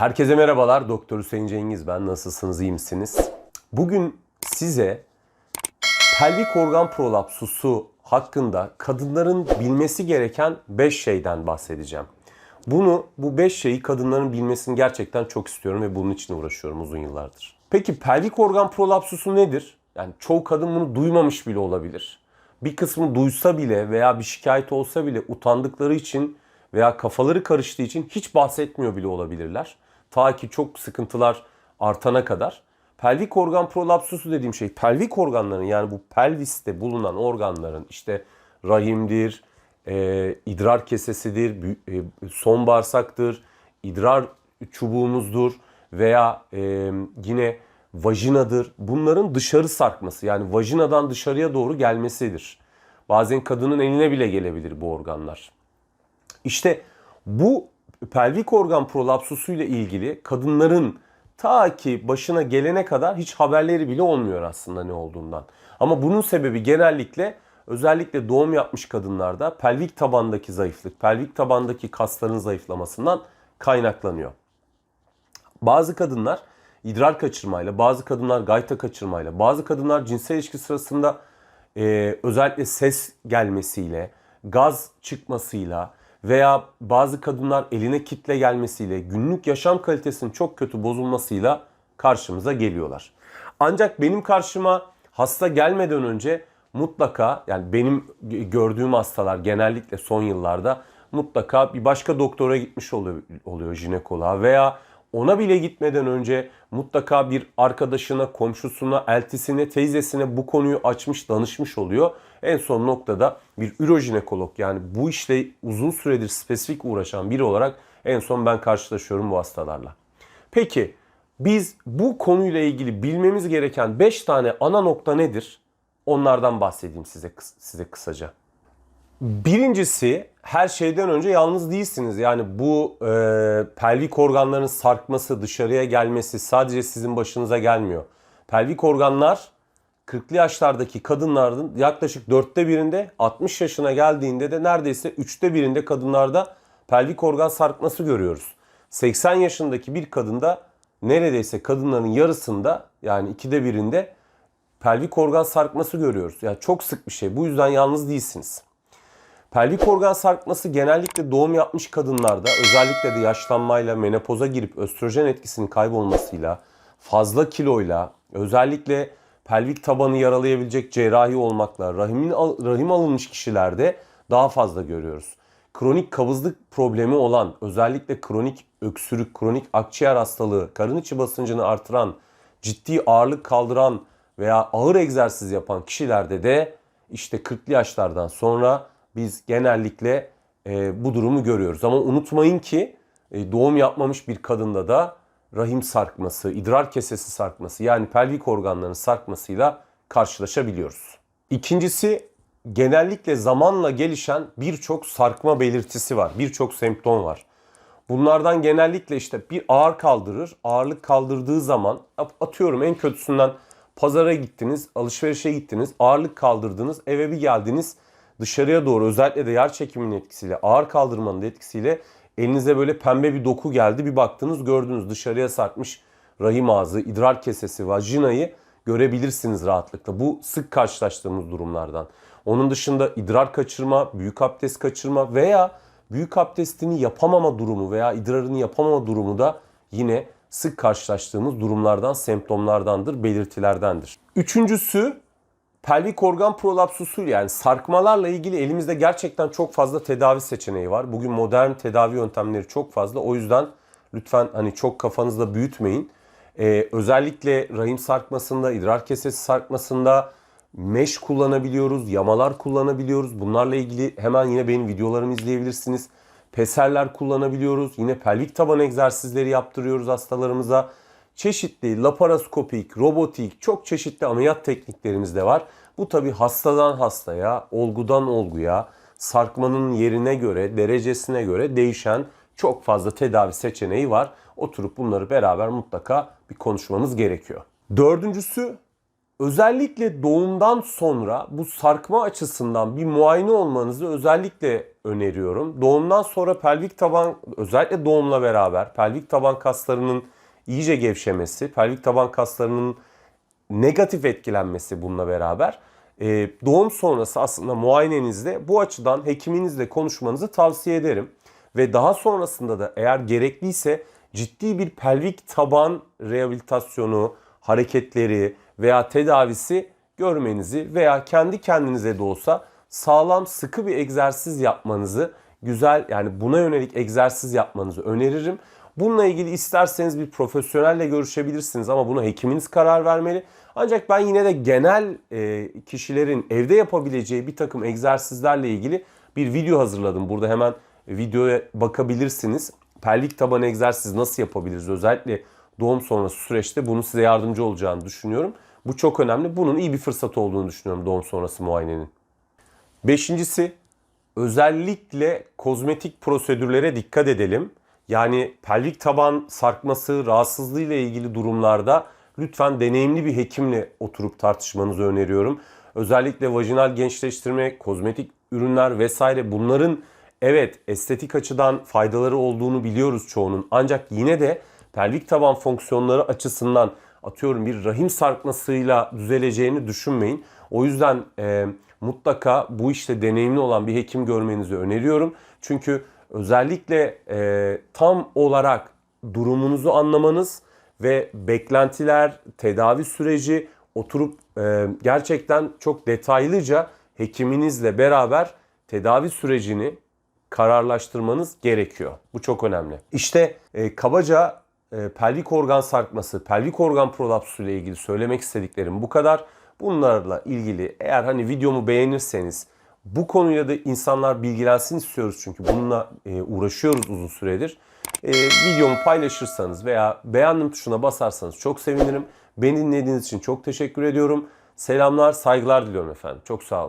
Herkese merhabalar. Doktor Hüseyin Cengiz ben. Nasılsınız? iyi misiniz? Bugün size pelvik organ prolapsusu hakkında kadınların bilmesi gereken 5 şeyden bahsedeceğim. Bunu bu 5 şeyi kadınların bilmesini gerçekten çok istiyorum ve bunun için uğraşıyorum uzun yıllardır. Peki pelvik organ prolapsusu nedir? Yani çoğu kadın bunu duymamış bile olabilir. Bir kısmı duysa bile veya bir şikayet olsa bile utandıkları için veya kafaları karıştığı için hiç bahsetmiyor bile olabilirler. Ta ki çok sıkıntılar artana kadar. Pelvik organ prolapsusu dediğim şey pelvik organların yani bu pelviste bulunan organların işte rahimdir, e, idrar kesesidir, e, son bağırsaktır, idrar çubuğumuzdur veya e, yine vajinadır. Bunların dışarı sarkması yani vajinadan dışarıya doğru gelmesidir. Bazen kadının eline bile gelebilir bu organlar. İşte bu pelvik organ prolapsusu ile ilgili kadınların ta ki başına gelene kadar hiç haberleri bile olmuyor aslında ne olduğundan. Ama bunun sebebi genellikle özellikle doğum yapmış kadınlarda pelvik tabandaki zayıflık, pelvik tabandaki kasların zayıflamasından kaynaklanıyor. Bazı kadınlar idrar kaçırmayla, bazı kadınlar gayta kaçırmayla, bazı kadınlar cinsel ilişki sırasında e, özellikle ses gelmesiyle, gaz çıkmasıyla veya bazı kadınlar eline kitle gelmesiyle, günlük yaşam kalitesinin çok kötü bozulmasıyla karşımıza geliyorlar. Ancak benim karşıma hasta gelmeden önce mutlaka yani benim gördüğüm hastalar genellikle son yıllarda mutlaka bir başka doktora gitmiş oluyor, oluyor jinekoloğa veya ona bile gitmeden önce mutlaka bir arkadaşına, komşusuna, eltisine, teyzesine bu konuyu açmış, danışmış oluyor. En son noktada bir ürojinekolog yani bu işle uzun süredir spesifik uğraşan biri olarak en son ben karşılaşıyorum bu hastalarla. Peki biz bu konuyla ilgili bilmemiz gereken 5 tane ana nokta nedir? Onlardan bahsedeyim size size kısaca. Birincisi her şeyden önce yalnız değilsiniz. Yani bu e, pelvik organların sarkması, dışarıya gelmesi sadece sizin başınıza gelmiyor. Pelvik organlar 40'lı yaşlardaki kadınların yaklaşık dörtte birinde 60 yaşına geldiğinde de neredeyse üçte birinde kadınlarda pelvik organ sarkması görüyoruz. 80 yaşındaki bir kadında neredeyse kadınların yarısında yani ikide birinde pelvik organ sarkması görüyoruz. Yani çok sık bir şey. Bu yüzden yalnız değilsiniz. Pelvik organ sarkması genellikle doğum yapmış kadınlarda özellikle de yaşlanmayla menopoza girip östrojen etkisinin kaybolmasıyla, fazla kiloyla, özellikle pelvik tabanı yaralayabilecek cerrahi olmakla rahimin rahim alınmış kişilerde daha fazla görüyoruz. Kronik kabızlık problemi olan, özellikle kronik öksürük, kronik akciğer hastalığı, karın içi basıncını artıran, ciddi ağırlık kaldıran veya ağır egzersiz yapan kişilerde de işte 40'lı yaşlardan sonra biz genellikle e, bu durumu görüyoruz. Ama unutmayın ki e, doğum yapmamış bir kadında da rahim sarkması, idrar kesesi sarkması yani pelvik organların sarkmasıyla karşılaşabiliyoruz. İkincisi genellikle zamanla gelişen birçok sarkma belirtisi var. Birçok semptom var. Bunlardan genellikle işte bir ağır kaldırır. Ağırlık kaldırdığı zaman atıyorum en kötüsünden pazara gittiniz, alışverişe gittiniz, ağırlık kaldırdınız, eve bir geldiniz dışarıya doğru özellikle de yer çekiminin etkisiyle, ağır kaldırmanın etkisiyle elinize böyle pembe bir doku geldi. Bir baktınız gördünüz dışarıya sarkmış rahim ağzı, idrar kesesi, vajinayı görebilirsiniz rahatlıkla. Bu sık karşılaştığımız durumlardan. Onun dışında idrar kaçırma, büyük abdest kaçırma veya büyük abdestini yapamama durumu veya idrarını yapamama durumu da yine sık karşılaştığımız durumlardan, semptomlardandır, belirtilerdendir. Üçüncüsü pelvik organ prolapsusu yani sarkmalarla ilgili elimizde gerçekten çok fazla tedavi seçeneği var. Bugün modern tedavi yöntemleri çok fazla. O yüzden lütfen hani çok kafanızda büyütmeyin. Ee, özellikle rahim sarkmasında, idrar kesesi sarkmasında mesh kullanabiliyoruz, yamalar kullanabiliyoruz. Bunlarla ilgili hemen yine benim videolarımı izleyebilirsiniz. Peserler kullanabiliyoruz. Yine pelvik taban egzersizleri yaptırıyoruz hastalarımıza çeşitli laparoskopik, robotik, çok çeşitli ameliyat tekniklerimiz de var. Bu tabi hastadan hastaya, olgudan olguya, sarkmanın yerine göre, derecesine göre değişen çok fazla tedavi seçeneği var. Oturup bunları beraber mutlaka bir konuşmamız gerekiyor. Dördüncüsü Özellikle doğumdan sonra bu sarkma açısından bir muayene olmanızı özellikle öneriyorum. Doğumdan sonra pelvik taban özellikle doğumla beraber pelvik taban kaslarının iyice gevşemesi, pelvik taban kaslarının negatif etkilenmesi bununla beraber e, doğum sonrası aslında muayenenizde bu açıdan hekiminizle konuşmanızı tavsiye ederim. Ve daha sonrasında da eğer gerekliyse ciddi bir pelvik taban rehabilitasyonu, hareketleri veya tedavisi görmenizi veya kendi kendinize de olsa sağlam sıkı bir egzersiz yapmanızı güzel yani buna yönelik egzersiz yapmanızı öneririm. Bununla ilgili isterseniz bir profesyonelle görüşebilirsiniz ama buna hekiminiz karar vermeli. Ancak ben yine de genel e, kişilerin evde yapabileceği bir takım egzersizlerle ilgili bir video hazırladım. Burada hemen videoya bakabilirsiniz. Pelvik taban egzersiz nasıl yapabiliriz? Özellikle doğum sonrası süreçte bunun size yardımcı olacağını düşünüyorum. Bu çok önemli. Bunun iyi bir fırsat olduğunu düşünüyorum doğum sonrası muayenenin. Beşincisi özellikle kozmetik prosedürlere dikkat edelim. Yani pelvik taban sarkması rahatsızlığı ile ilgili durumlarda lütfen deneyimli bir hekimle oturup tartışmanızı öneriyorum. Özellikle vajinal gençleştirme, kozmetik ürünler vesaire bunların evet estetik açıdan faydaları olduğunu biliyoruz çoğunun. Ancak yine de pelvik taban fonksiyonları açısından atıyorum bir rahim sarkmasıyla düzeleceğini düşünmeyin. O yüzden e, mutlaka bu işte deneyimli olan bir hekim görmenizi öneriyorum. Çünkü özellikle e, tam olarak durumunuzu anlamanız ve beklentiler, tedavi süreci oturup e, gerçekten çok detaylıca hekiminizle beraber tedavi sürecini kararlaştırmanız gerekiyor. Bu çok önemli. İşte e, kabaca e, pelvik organ sarkması, pelvik organ prolapsu ile ilgili söylemek istediklerim bu kadar. Bunlarla ilgili eğer hani videomu beğenirseniz bu konuyla da insanlar bilgilensin istiyoruz çünkü bununla e, uğraşıyoruz uzun süredir. E, videomu paylaşırsanız veya beğendim tuşuna basarsanız çok sevinirim. Beni dinlediğiniz için çok teşekkür ediyorum. Selamlar, saygılar diliyorum efendim. Çok sağ olun.